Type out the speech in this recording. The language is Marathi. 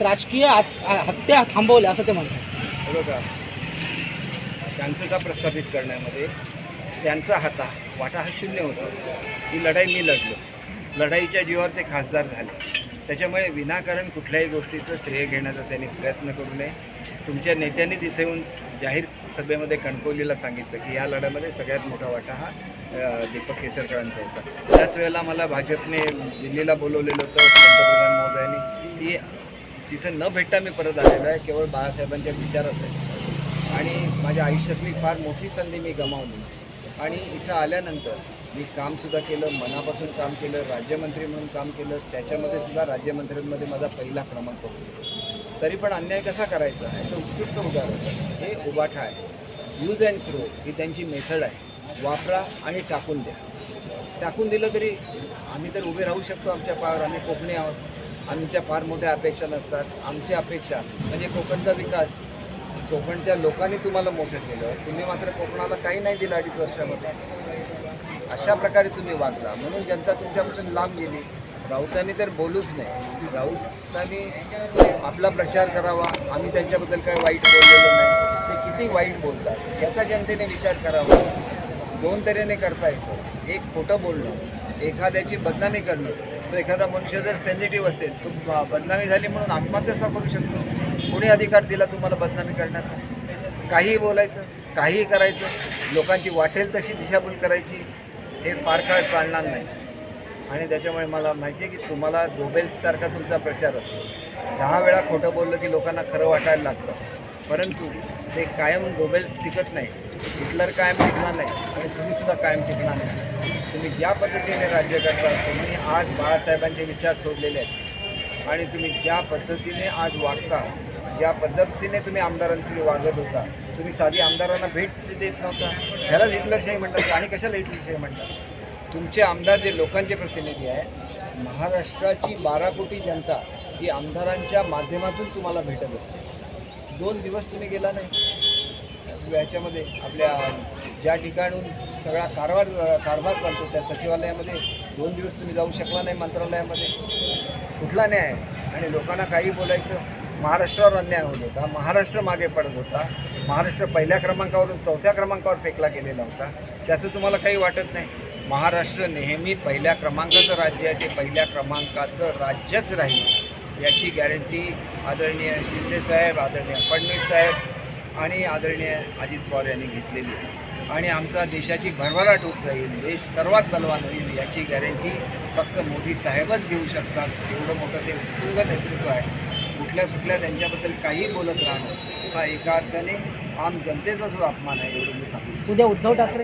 राजकीय आत- हत्या थांबवल्या असं ते म्हणतात. बरोबर शांतता प्रस्थापित करण्यामध्ये त्यांचा हाता वाटा हा शून्य होता. ही लढाई मी लढलो. लढाईच्या जीवावर ते खासदार झाले. त्याच्यामुळे विनाकारण कुठल्याही गोष्टीचं श्रेय घेण्याचा त्यांनी प्रयत्न करू नये. तुमच्या नेत्यांनी तिथे येऊन जाहीर सभेमध्ये कणकवलीला सांगितलं की या लढ्यामध्ये सगळ्यात मोठा वाटा हा दीपक केसरकरांचा होता. त्याच वेळेला मला भाजपने दिल्लीला बोलवलेलं होतं पंतप्रधान महोदयांनी. की तिथं न भेटता मी परत आलेलो आहे. केवळ बाळासाहेबांच्या विचारासाठी आणि माझ्या आयुष्यातली फार मोठी संधी मी गमावली. आणि इथं आल्यानंतर मी कामसुद्धा केलं मनापासून काम केलं राज्यमंत्री म्हणून काम केलं त्याच्यामध्ये सुद्धा राज्यमंत्र्यांमध्ये माझा पहिला क्रमांक होता. तरी पण अन्याय कसा करायचा? याचं उत्कृष्ट उदाहरण हे उबाठा आहे. यूज अँड थ्रो ही त्यांची मेथड आहे. वापरा आणि टाकून द्या. टाकून दिलं तरी आम्ही तर उभे राहू शकतो आमच्या पायावर आम्ही कोकणी आहोत. आमच्या फार मोठ्या अपेक्षा नसतात. आमची अपेक्षा म्हणजे कोकणचा विकास. कोकणच्या लोकांनी तुम्हाला मोठं केलं. तुम्ही मात्र कोकणाला काही नाही दिलं अडीच वर्षामध्ये. अशा प्रकारे तुम्ही वागला. म्हणून जनता तुमच्यापासून लांब गेली. राऊतांनी तर बोलूच नाही. राऊतांनी आपला प्रचार करावा. आम्ही त्यांच्याबद्दल काही वाईट बोललेलो नाही. ते किती वाईट बोलतात याचा जनतेने विचार करावा. दोन तऱ्हेने करता येतो. एक खोटं बोलणं एखाद्याची बदनामी करणं. तर एखादा मनुष्य जर सेन्सिटिव्ह असेल तो बदनामी झाली म्हणून आत्महत्यासा करू शकतो. कोणी अधिकार दिला तुम्हाला बदनामी करण्याचा? काहीही बोलायचं काहीही करायचं लोकांची वाटेल तशी दिशाभूल करायची हे फार काळ चालणार नाही. आणि त्याच्यामुळे मला माहिती आहे की तुम्हाला दोबेल्ससारखा तुमचा प्रचार असतो. दहा वेळा खोटं बोललं की लोकांना खरं वाटायला लागतं. परंतु ते कायम गोबेल्स टिकत नाही. हिटलर कायम टिकणार नाही. आणि तुम्हीसुद्धा कायम टिकणार नाही. तुम्ही ज्या पद्धतीने राज्य करता तुम्ही आज बाळासाहेबांचे विचार सोडलेले आहेत. आणि तुम्ही ज्या पद्धतीने आज वागता ज्या पद्धतीने तुम्ही आमदारांशी वागत होता तुम्ही साधी आमदारांना भेट देत नव्हता. ह्यालाच हिटलरशाही म्हणतात. आणि कशाला हिटलरशाही म्हणतात? तुमचे आमदार जे लोकांचे प्रतिनिधी आहे महाराष्ट्राची बारा कोटी जनता ही आमदारांच्या माध्यमातून तुम्हाला भेटत असते. दोन दिवस तुम्ही गेला नाही. याच्यामध्ये आपल्या ज्या ठिकाणून सगळा कारभार कारभार चालतो त्या सचिवालयामध्ये दोन दिवस तुम्ही जाऊ शकला नाही मंत्रालयामध्ये. कुठला न्याय? आणि लोकांना काही बोलायचं? महाराष्ट्रावर अन्याय होत होता. महाराष्ट्र मागे पडत होता. महाराष्ट्र पहिल्या क्रमांकावरून चौथ्या क्रमांकावर फेकला गेलेला होता. त्याचं तुम्हाला काही वाटत नाही? महाराष्ट्र नेहमी पहिल्या क्रमांकाचं राज्य आहे. ते पहिल्या क्रमांकाचं राज्यच राहील. याची गॅरंटी आदरणीय शिंदेसाहेब आदरणीय फडणवीस साहेब आणि आदरणीय अजित पवार यांनी घेतलेली आहे. आणि आमचा देशाची भरभराट होत जाईल. देश सर्वात बलवान होईल याची गॅरंटी फक्त मोदी साहेबच घेऊ शकतात. एवढं मोठं ते उत्तुंग नेतृत्व आहे. कुठल्या सुटल्या त्यांच्याबद्दल काही बोलत राहणं हा एका अर्थाने आम जनतेचा जो अपमान आहे एवढं मी सांगतो उद्या उद्धव ठाकरे